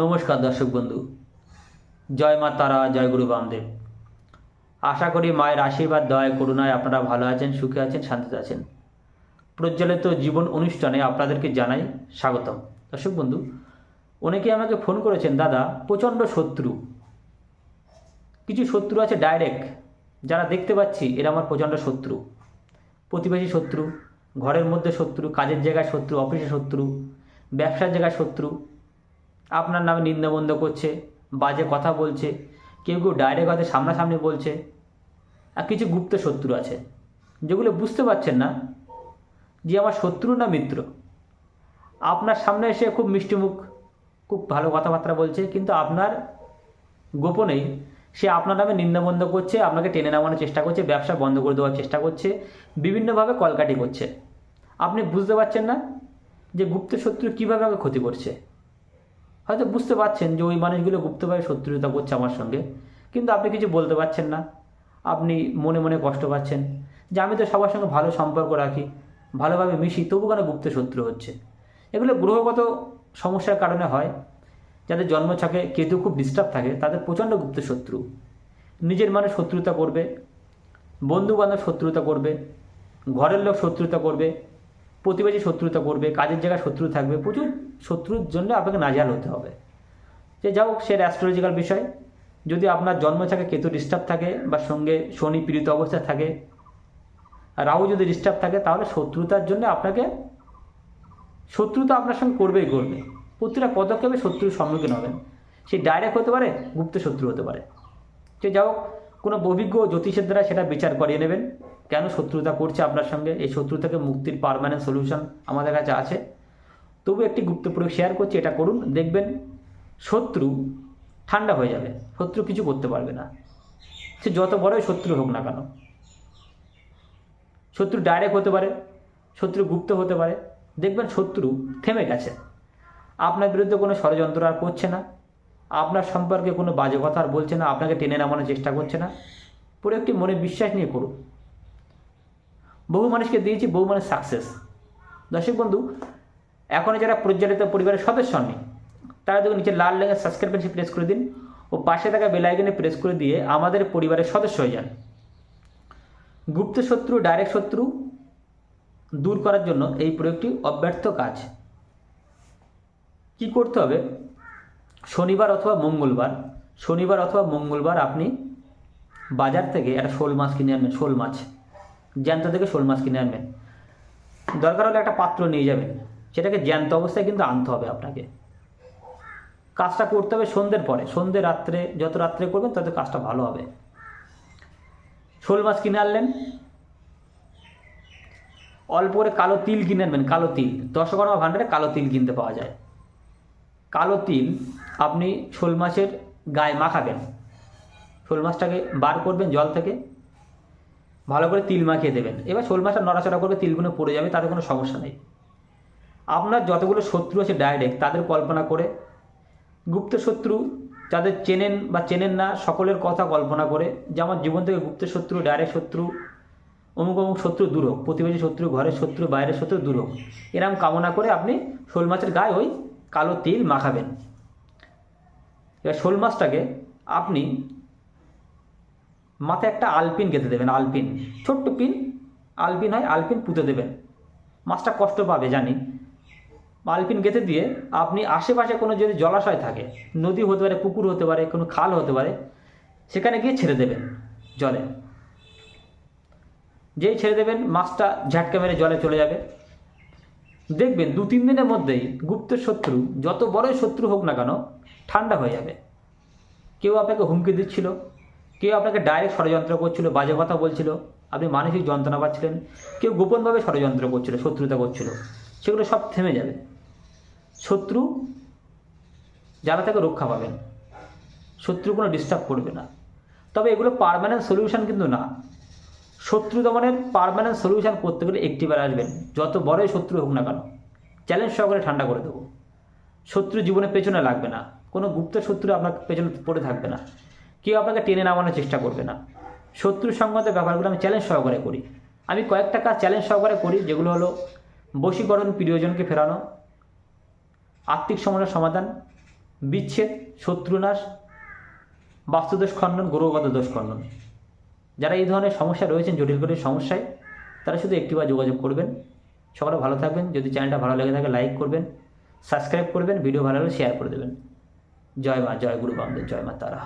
নমস্কার দর্শক বন্ধু। জয় মা তারা, জয় গুরু বামদেব। আশা করি মায়ের আশীর্বাদ, দয়, করুণায় আপনারা ভালো আছেন, সুখে আছেন, শান্তিতে আছেন। প্রজ্বলিত জীবন অনুষ্ঠানে আপনাদেরকে জানাই স্বাগতম। দর্শক বন্ধু অনেকে আমাকে ফোন করেছেন, দাদা, প্রচণ্ড শত্রু। কিছু শত্রু আছে ডাইরেক্ট যারা দেখতে পাচ্ছি, এরা আমার প্রচণ্ড শত্রু। প্রতিবেশী শত্রু, ঘরের মধ্যে শত্রু, কাজের জায়গায় শত্রু, অফিসে শত্রু, ব্যবসার জায়গায় শত্রু আপনার নামে নিন্দাবন্ধ করছে, বাজে কথা বলছে, কেউ কেউ ডাইরেক্ট হয়তো সামনাসামনি বলছে, আর কিছু গুপ্ত শত্রু আছে, যেগুলো বুঝতে পারছেন না যে আমার শত্রু না মিত্র। আপনার সামনে এসে খুব মিষ্টিমুখ খুব ভালো কথাবার্তা বলছে, কিন্তু আপনার গোপনেই সে আপনার নামে নিন্দাবন্ধ করছে, আপনাকে টেনে নামানোর চেষ্টা করছে, ব্যবসা বন্ধ করে দেওয়ার চেষ্টা করছে, বিভিন্নভাবে কলকাটি করছে। আপনি বুঝতে পারছেন না যে গুপ্ত শত্রু কীভাবে আমাকে ক্ষতি করছে। হয়তো বুঝতে পারছেন যে ওই মানুষগুলো গুপ্তভাবে শত্রুতা করছে আমার সঙ্গে। কিন্তু আপনি কিছু বলতে পারছেন না। আপনি মনে মনে কষ্ট পাচ্ছেন যে আমি তো সবার সঙ্গে ভালো সম্পর্ক রাখি, ভালোভাবে মিশি, তবু কেন গুপ্ত শত্রু হচ্ছে? এগুলো গ্রহগত সমস্যার কারণে হয়। যাদের জন্মছকে কেতু খুব ডিস্টার্ব থাকে, তাদের প্রচণ্ড গুপ্ত শত্রু। নিজের মানুষ শত্রুতা করবে বন্ধু বান্ধব শত্রুতা করবে, ঘরের লোক শত্রুতা করবে প্রতিবেশী শত্রুতা করবে, কাজের জায়গায় শত্রু থাকবে, প্রচুর শত্রুর জন্য আপনাকে নাজাল হতে হবে। যে যাও সে অ্যাস্ট্রোলজিক্যাল বিষয়। যদি আপনার জন্মছকে কেতু ডিস্টার্ব থাকে বা সঙ্গে শনি পীড়িত অবস্থায় থাকে, রাহু যদি ডিস্টার্ব থাকে, তাহলে শত্রুতার জন্য আপনাকে, শত্রুতা আপনার সঙ্গে করবেই করবে। প্রতিটা পদক্ষেপে শত্রুর সম্মুখীন হবেন। সে ডাইরেক্ট হতে পারে, গুপ্ত শত্রু হতে পারে। সে যাও কোনো অভিজ্ঞ জ্যোতিষের দ্বারা সেটা বিচার করিয়ে নেবেন। কেন শত্রুতা করছে আপনার সঙ্গে? এই শত্রু থেকে মুক্তির পারমানেন্ট সলিউশন আমাদের কাছে আছে। তবু একটি গুপ্ত প্রয়োগ শেয়ার করছি, এটা করুন, দেখবেন শত্রু ঠান্ডা হয়ে যাবে। শত্রু কিছু করতে পারবে না। সে যত বড়ই শত্রু হোক না কেন। শত্রু ডাইরেক্ট হতে পারে, শত্রু গুপ্ত হতে পারে। দেখবেন শত্রু থেমে গেছে। আপনার বিরুদ্ধে কোনো ষড়যন্ত্র আর করছে না। আপনার সম্পর্কে কোনো বাজে কথা আর বলছে না। আপনাকে টেনে নামানোর চেষ্টা করছে না। পুরো একটি মনে বিশ্বাস নিয়ে করুন। বহু মানুষকে দিয়েছি, বহু মানুষ সাকসেস দর্শক বন্ধু, এখন যারা প্রজ্বলিত পরিবারের সদস্য নেই তারা দেখুন নিচে লাল লেগে সাবস্ক্রাইব বাটনটি প্রেস করে দিন ও পাশে থাকা বেল আইকনে প্রেস করে দিয়ে আমাদের পরিবারের সদস্য হয়ে যান। গুপ্ত শত্রু ডাইরেক্ট শত্রু দূর করার জন্য এই প্রয়োগটি অব্যর্থ কাজ। কি করতে হবে? শনিবার অথবা মঙ্গলবার, শনিবার অথবা মঙ্গলবার আপনি বাজার থেকে একটা শোল মাছ কিনে আনবেন, শোল মাছ। জ্যান্ত থেকে শোল মাছ কিনে আনবেন। দরকার হলে একটা পাত্র নিয়ে যাবেন। সেটাকে জ্যান্ত অবস্থায় কিন্তু আনতে হবে আপনাকে। কাজটা করতে হবে সন্ধ্যের পরে। সন্ধ্যে রাত্রে, যত রাত্রে করবেন তত কাজটা ভালো হবে। শোল মাছ কিনে আনলেন। অল্প করে কালো তিল কিনে আনবেন, কালো তিল। দশকর্মা ভাণ্ডারে কালো তিল কিনতে পাওয়া যায়। কালো তিল আপনি শোল মাছের গায়ে মাখাবেন। শোল মাছটাকে বার করবেন জল থেকে। ভালো করে তিল মাখিয়ে দেবেন। এবার শোল মাছটা নড়াচড়া করবে, তিলগুলো পড়ে যাবে, তাতে কোনো সমস্যা নেই। আপনার যতগুলো শত্রু আছে ডাইরেক্ট তাদের কল্পনা করে, গুপ্ত শত্রু যাদের চেনেন বা চেনেন না, সকলের কথা কল্পনা করে, যে আমার জীবন থেকে গুপ্ত শত্রু ডাইরেক্ট শত্রু, অমুক অমুক শত্রু দূর হোক প্রতিবেশী শত্রু, ঘরের শত্রু, বাইরের শত্রু দূর হোক এরম কামনা করে আপনি শোল মাছের গায়ে ওই কালো তিল মাখাবেন। এবার শোল মাছটাকে আপনি মাথায় একটা আলপিন গেঁথে দেবেন, আলপিন। ছোট্ট পিন, আলপিন হয় আলপিন পুঁতে দেবেন। মাছটা কষ্ট পাবে, জানি। আলপিন গেঁথে দিয়ে আপনি আশেপাশে কোনো যদি জলাশয় থাকে, নদী হতে পারে, পুকুর হতে পারে, কোনো খাল হতে পারে, সেখানে গিয়ে ছেড়ে দেবেন জলে। যেই ছেড়ে দেবেন, মাছটা ঝাটকা মেরে জলে চলে যাবে। দেখবেন দু, তিন দিনের মধ্যেই গুপ্ত শত্রু, যত বড়ই শত্রু হোক না কেন, ঠান্ডা হয়ে যাবে। কেউ আপনাকে হুমকি দিচ্ছিল কেউ আপনাকে ডাইরেক্ট ষড়যন্ত্র করছিল, বাজে কথা বলছিল, আপনি মানসিক যন্ত্রণা পাচ্ছিলেন, কেউ গোপনভাবে ষড়যন্ত্র করছিল, শত্রুতা করছিল, সেগুলো সব থেমে যাবে। শত্রু যারা থেকে রক্ষা পাবেন, শত্রু কোনো ডিস্টার্ব করবে না। তবে এগুলো পারমানেন্ট সলিউশন কিন্তু না। শত্রু দমনের পারমানেন্ট সলিউশন করতে গেলে একটি একটিবার আসবেন, যত বড়ই শত্রু হোক না কেন চ্যালেঞ্জ সহকারে ঠান্ডা করে দেবো। শত্রু জীবনের পেছনে লাগবে না, কোনো গুপ্ত শত্রু আপনার পেছনে পড়ে থাকবে না। কেউ আপনাকে টেনে নামানোর চেষ্টা করবে না। শত্রু সংক্রান্ত ব্যাপারগুলো আমি চ্যালেঞ্জ সহকারে করি। আমি কয়েকটা কাজ চ্যালেঞ্জ সহকারে করি, যেগুলো হলো বশীকরণ প্রিয়জনকে ফেরানো, আর্থিক সমস্যার সমাধান, বিচ্ছেদ, শত্রুনাশ, বাস্তুদোষ খণ্ডন, গ্রহগত দোষ খণ্ডন। যারা এই ধরনের সমস্যা রয়েছেন, জটিল জটিল সমস্যায়, তারা শুধু একটিবার যোগাযোগ করবেন। সকলে ভালো থাকবেন। যদি চ্যানেলটা ভালো লেগে থাকে লাইক করবেন সাবস্ক্রাইব করবেন ভিডিও ভালো লাগলে শেয়ার করে দেবেন। জয় মা, জয় গুরু বামদেব জয় মা তারা।